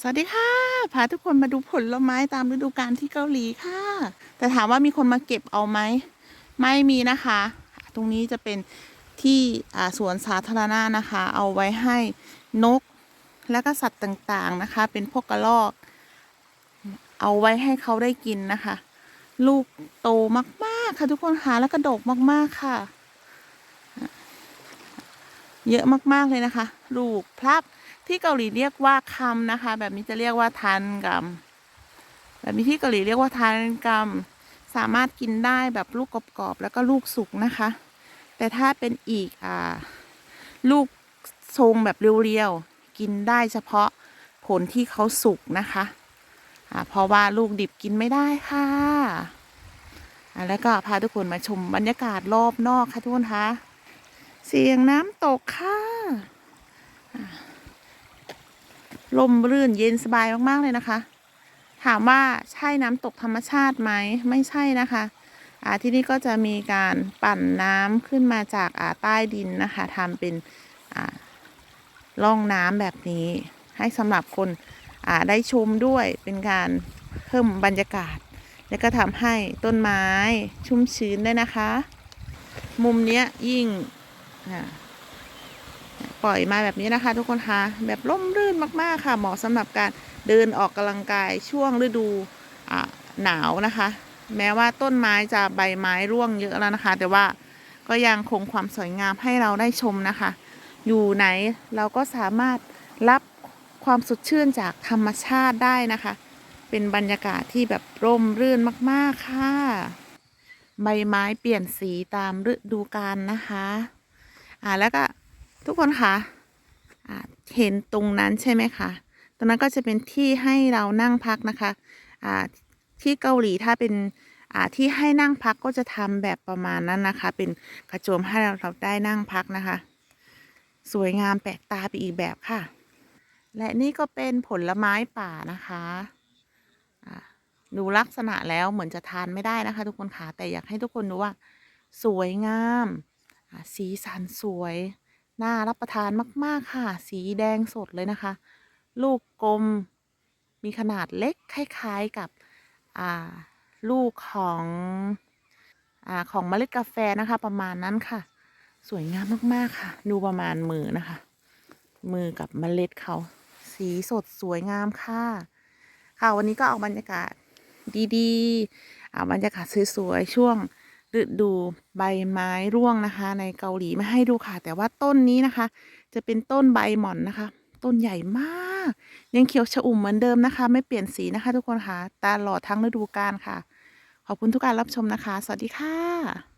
สวัสดีค่ะพาทุกคนมาดูผลไม้ตามฤดูกาลที่เกาหลีค่ะ แต่ถามว่ามีคนมาเก็บเอาไหมไม่มีนะคะ ตรงนี้จะเป็นที่สวนสาธารณะนะคะ เอาไว้ให้นกและก็สัตว์ต่างๆนะคะ เป็นพวกกระรอก เอาไว้ให้เขาได้กินนะคะ ลูกโตมากๆค่ะทุกคนค่ะแล้วก็ดกมากๆค่ะ เยอะมากๆเลยนะคะ ลูกพลับ ที่เกาหลีเรียกว่าคำนะคะ แบบนี้จะเรียกว่าทานกัมแบบนี้ที่เกาหลีเรียกว่าทานกัมสามารถกินได้แบบลูกกรอบๆแล้วก็ลูกสุกนะคะ แต่ถ้าเป็นอีกอ่าลูกทรงแบบเรียวๆกินได้เฉพาะผลที่เขาสุกนะคะอ่าเพราะว่าลูกดิบกินไม่ได้ค่ะแล้วก็พาทุกคนมาชมบรรยากาศรอบนอกค่ะทุกคนคะเสียงน้ำตกค่ะ ลมรื่นเย็นสบายมากๆเลยนะคะ ถามว่าใช่น้ำตกธรรมชาติไหมไม่ใช่นะคะอ่าที่นี่ก็จะมีการปั่นน้ำขึ้นมาจากอ่าใต้ดินนะคะทำเป็นอ่าร่องน้ำแบบนี้ ให้สำหรับคนอ่าได้ชมด้วยเป็นการเพิ่มบรรยากาศ และก็ทำให้ต้นไม้ชุ่มชื้นได้วยนะคะ มุมเนี้ยยิ่งอ่า ปล่อยมาแบบนี้นะคะ ทุกคนคะแบบร่มรื่นมากๆค่ะ เหมาะสำหรับการเดินออกกำลังกายช่วงฤดูหนาวนะคะ แม้ว่าต้นไม้จะใบไม้ร่วงเยอะแล้วนะคะ แต่ว่าก็ยังคงความสวยงามให้เราได้ชมนะคะ อยู่ไหนเราก็สามารถรับความสดชื่นจากธรรมชาติได้นะคะ เป็นบรรยากาศที่แบบร่มรื่นมากๆค่ะ ใบไม้เปลี่ยนสีตามฤดูกาลนะคะ อ่าแล้วก็ ทุกคนคะอ่าเห็นตรงนั้นใช่ไหมคะตรงนั้นก็จะเป็นที่ให้เรานั่งพักนะคะที่เกาหลีถ้าเป็นที่ให้นั่งพักก็จะทำแบบประมาณนั้นนะคะ เป็นกระโจมให้เราเราได้นั่งพักนะคะ สวยงามแปลกตาไปอีกแบบค่ะ และนี่ก็เป็นผลไม้ป่านะคะดูลักษณะแล้วเหมือนจะทานไม่ได้นะคะ ทุกคนค่ะแต่อยากให้ทุกคนดูว่า สวยงาม สีสันสวย น่ารับประทานมาก ๆ ค่ะ สีแดงสดเลยนะคะ ลูกกลมมีขนาดเล็กคล้าย ๆกับลูกของอของเมล็ดกาแฟนะคะ ประมาณนั้นค่ะ สวยงามมาก ๆ ค่ะ ดูประมาณมือนะคะ มือกับเมล็ดเขาสีสดสวยงามค่ะ ค่ะวันนี้ก็เอาบรรยากาศดีๆเอาบรรยากาศสวยๆช่วง ฤดูใบไม้ร่วงนะคะ ในเกาหลีมาให้ดูค่ะ แต่ว่าต้นนี้นะคะ จะเป็นต้นใบหม่อนนะคะ ต้นใหญ่มาก ยังเขียวชอุ่มเหมือนเดิมนะคะ ไม่เปลี่ยนสีนะคะทุกคนค่ะตลอดทั้งฤดูกาลค่ะ ขอบคุณทุกการรับชมนะคะ สวัสดีค่ะ